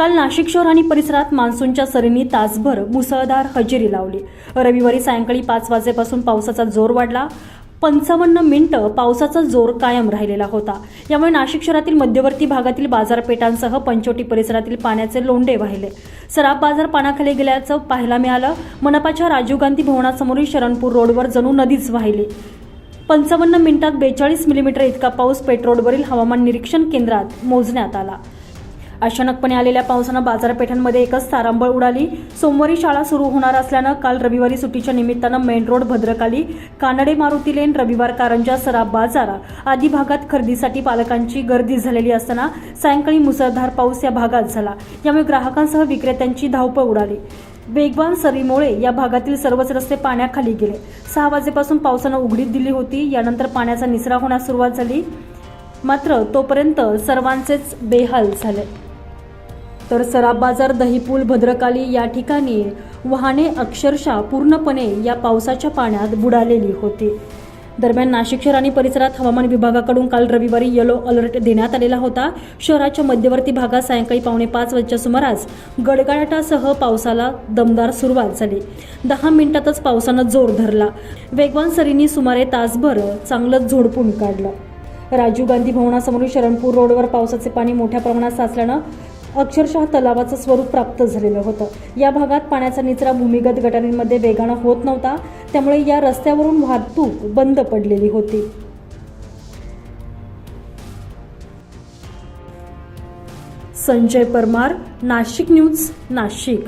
काल नाशिक शहर आणि परिसरात मान्सूनच्या सरींनी तासभर मुसळधार हजेरी लावली. रविवारी सायंकाळी पाच वाजेपासून पावसाचा जोर वाढला. पंचावन्न मिनिटं पावसाचा जोर कायम राहिलेला होता. यामुळे नाशिक शहरातील मध्यवर्ती भागातील बाजारपेठांसह पंचवटी परिसरातील पाण्याचे लोंढे वाहिले. सराफ बाजार पाण्याखाली गेल्याचं पाहायला मिळालं. मनपाच्या राजीव गांधी भवनासमोरील शरणपूर रोडवर जणू नदीच वाहिली. पंचावन्न मिनिटात बेचाळीस मिलीमीटर इतका पाऊस पेट्रोलवरील हवामान निरीक्षण केंद्रात मोजण्यात आला. अचानकपणे आलेल्या पावसानं बाजारपेठांमध्ये एकच तारांबळ उडाली. सोमवारी शाळा सुरू होणार असल्यानं काल रविवारी सुट्टीच्या निमित्तानं main road Bhadrakali Kanade Maruti lane Ravivar Karanja Saraf बाजार आदी भागात खरेदीसाठी पालकांची गर्दी झालेली असताना सायंकाळी मुसळधार पाऊस या भागात झाला. यामुळे ग्राहकांसह विक्रेत्यांची धावपळ उडाली. वेगवान सरीमुळे या भागातील सर्वच रस्ते पाण्याखाली गेले. सहा वाजेपासून पावसानं उघडीत दिली होती. यानंतर पाण्याचा निचरा होण्यास सुरुवात झाली. मात्र तोपर्यंत सर्वांचेच बेहाल झाले. तर सराब बाजार दहीपूल भद्रकाली या ठिकाणी वाहने अक्षरशः पूर्णपणे या पावसाच्या पाण्यात बुडालेली होती. दरम्यान नाशिक शहर आणि परिसरात हवामान विभागाकडून काल रविवारी येलो अलर्ट देण्यात आलेला होता. शहराच्या मध्यवर्ती भागात सायंकाळी पावणे पाच वाजच्या सुमारास गडगडाटासह पावसाला दमदार सुरुवात झाली. दहा मिनिटातच पावसानं जोर धरला. वेगवान सरींनी सुमारे तासभर चांगलंच झोडपून काढलं. राजीव गांधी भवनासमोरील शरणपूर रोडवर पावसाचे पाणी मोठ्या प्रमाणात साचल्यानं अक्षरशः तलावाचं स्वरूप प्राप्त झालेलं होतं. या भागात पाण्याचा निचरा भूमिगत गटारींमध्ये वेगानं होत नव्हता त्यामुळे या रस्त्यावरून वाहतूक बंद पडलेली होती. संजय परमार नाशिक न्यूज नाशिक.